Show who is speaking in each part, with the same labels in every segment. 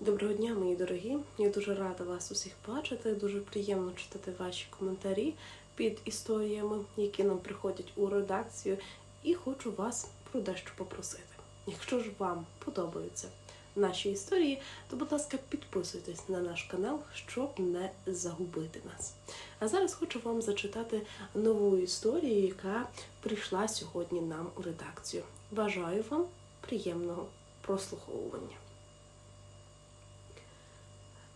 Speaker 1: Доброго дня, мої дорогі. Я дуже рада вас усіх бачити. Дуже приємно читати ваші коментарі під історіями, які нам приходять у редакцію. І хочу вас про дещо попросити. Якщо ж вам подобаються наші історії, то, будь ласка, підписуйтесь на наш канал, щоб не загубити нас. А зараз хочу вам зачитати нову історію, яка прийшла сьогодні нам у редакцію. Бажаю вам приємного прослуховування.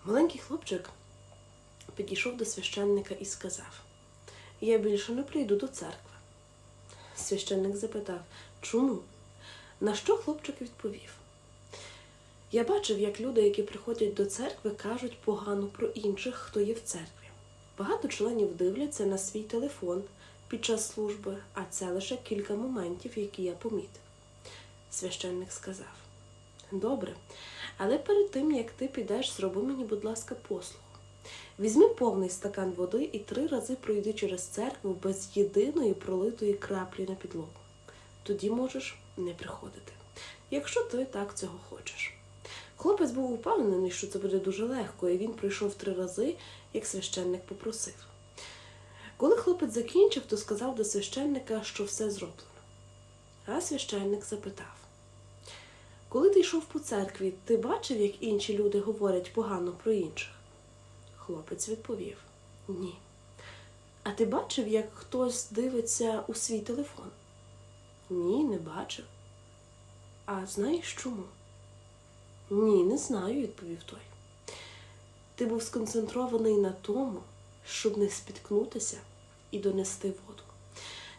Speaker 1: Маленький хлопчик підійшов до священника і сказав: Я більше не прийду до церкви. Священник запитав, чому? На що хлопчик відповів? Я бачив, як люди, які приходять до церкви, кажуть погано про інших, хто є в церкві. Багато членів дивляться на свій телефон під час служби, а це лише кілька моментів, які я помітив. Священник сказав: Добре, але перед тим, як ти підеш, зроби мені, будь ласка, послугу. Візьми повний стакан води і три рази пройди через церкву без єдиної пролитої краплі на підлогу. Тоді можеш не приходити, якщо ти так цього хочеш. Хлопець був упевнений, що це буде дуже легко, і він прийшов три рази, як священник попросив. Коли хлопець закінчив, то сказав до священника, що все зроблено. А священник запитав. Коли ти йшов по церкві, ти бачив, як інші люди говорять погано про інших? Хлопець відповів Ні. А ти бачив, як хтось дивиться у свій телефон? Ні, не бачив. А знаєш чому? Ні, не знаю, відповів той. Ти був сконцентрований на тому, щоб не спіткнутися і донести воду.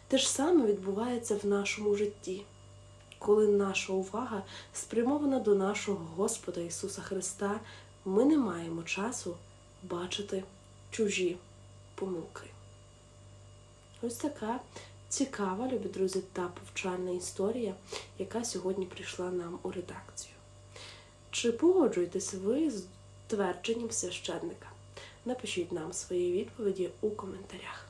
Speaker 1: Те ж саме відбувається в нашому житті коли наша увага спрямована до нашого Господа Ісуса Христа, ми не маємо часу бачити чужі помилки. Ось така цікава, любі друзі, та повчальна історія, яка сьогодні прийшла нам у редакцію. Чи погоджуєтесь ви з твердженням священника? Напишіть нам свої відповіді у коментарях.